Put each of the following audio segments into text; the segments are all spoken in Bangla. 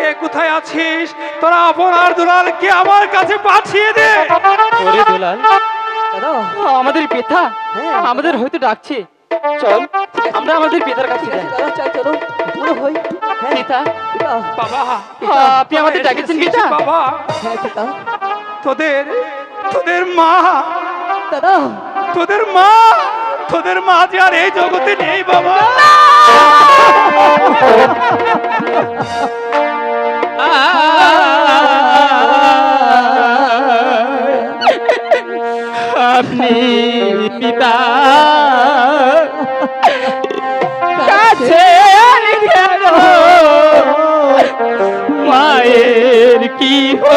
কে কোথায় আছিস? তোরা আপনার দুলালকে আমার কাছে পাঠিয়ে দে? ওরে দুলাল। দাদা আমাদের পিতা হ্যাঁ। আমাদের হয়তো ডাকছে। চল আমরা আমাদের পিতার কাছে যাই। চল চলো। মনে হয় হ্যাঁ পিতা পিতা বাবা। আপনি আমাদের ডাকেছেন পিতা বাবা। হ্যাঁ পিতা তোদের তোদের মা। দাদা। তোদের মা। তোদের মা যে আর এই জগতে নেই বাবা। আপনি পিতা কাছে মায়ের কি হইয়াছে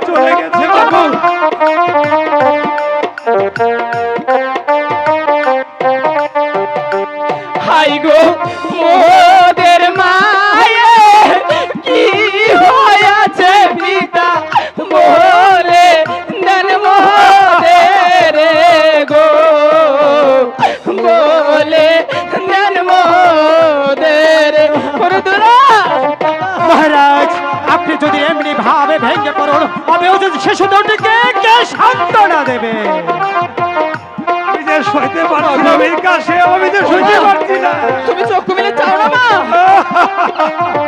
চলে গেছে ভাবে ভেঙে পড়ল আমিও যদি শিশু দুটিকে কে সান্ত্বনা দেবে? আমি সইতে পারছি না এই কাছে আমি সইতে পারছি না। তুমি চোখ মিলে চাও না মা?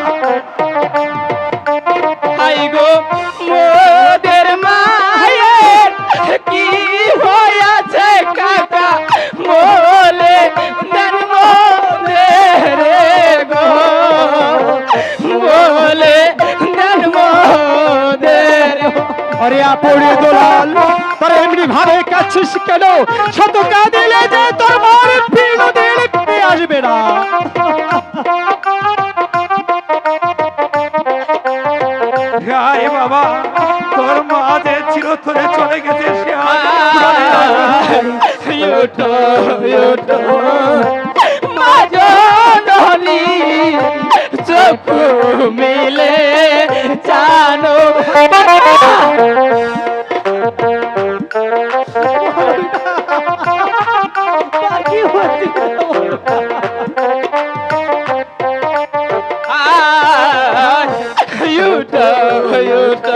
আরে আপড়ে দোলাল। তোর এমনি ভাবে কাছিস কেন? শত কাঁদিলে যে তোর মার বিনোদের আসবে না। হায় বাবা তোর মা যে চিরতরে চলে গেছে সে ইউটো ইউটো মাজনলি চক্ষু মিলে জানো ইউটো ইউটো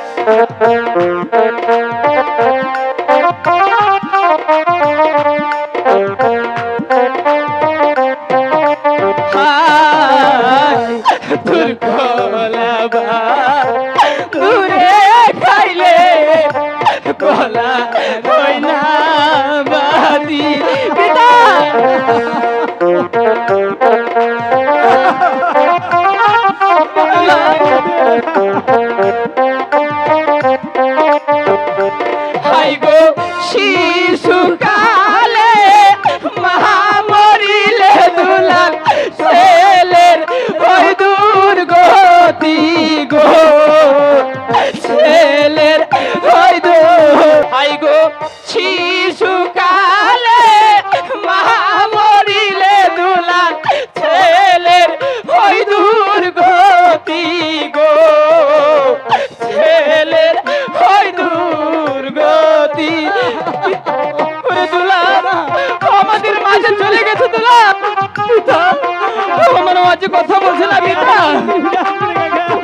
দিলাম পিতা আমার মাঝে কথা বলছিলাম পিতা?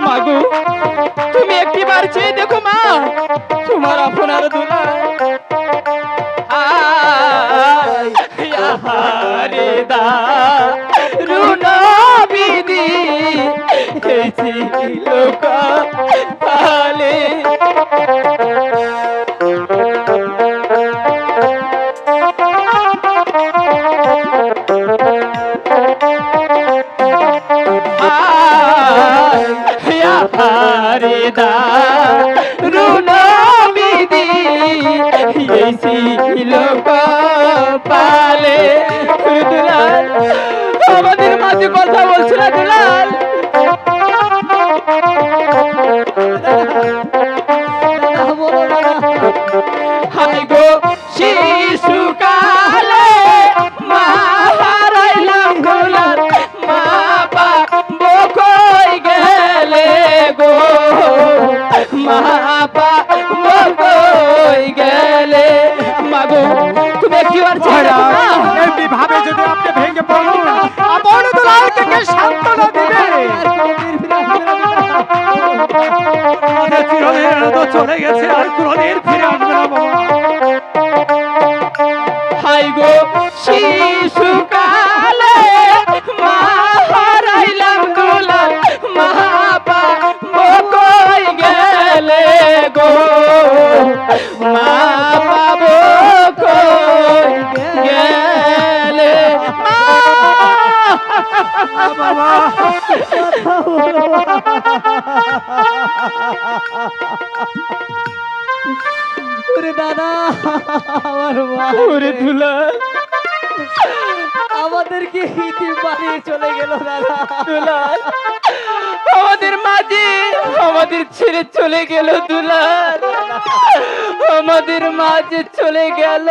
মাগু, তুমি একটি বার চেয়ে দেখো মা, তোমার আপনার দুলা আরে দা আমাদের কথা বলছে দুলাল বাবা। ওরে দাদা আমার মা ওরে দুলাল আমাদেরকে ইতি চলে গেল দাদা। দুলাল। আমাদের মাঝে আমাদের ছেড়ে চলে গেল দুলাল। আমাদের মাঝে চলে গেল।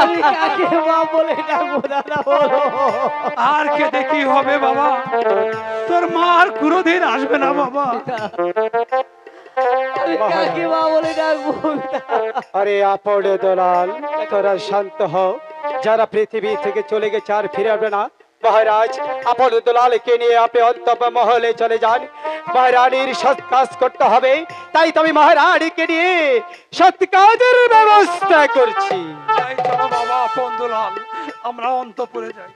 আমি কাকে মা বলে ডাকবো দাদা? বলো আর কেটে কি হবে বাবা? তোর মা আর কোনোদিন আসবে না বাবা। কাকে মা বলে ডাকবো আরে আপড়ে দলাল। তোরা শান্ত হও। যারা পৃথিবী থেকে চলে গেছে আর ফিরে আসবে না, মহারাজ আপন দুলালকে নিয়ে আপনি অন্তব মহলে চলে যান। মহারানীর সৎ কাজ করতে হবে, তাই তো আমি মহারানীকে নিয়ে সৎ কাজের ব্যবস্থা করছি। বাবা আপন দুলাল আমরা অন্তপুরে যাই।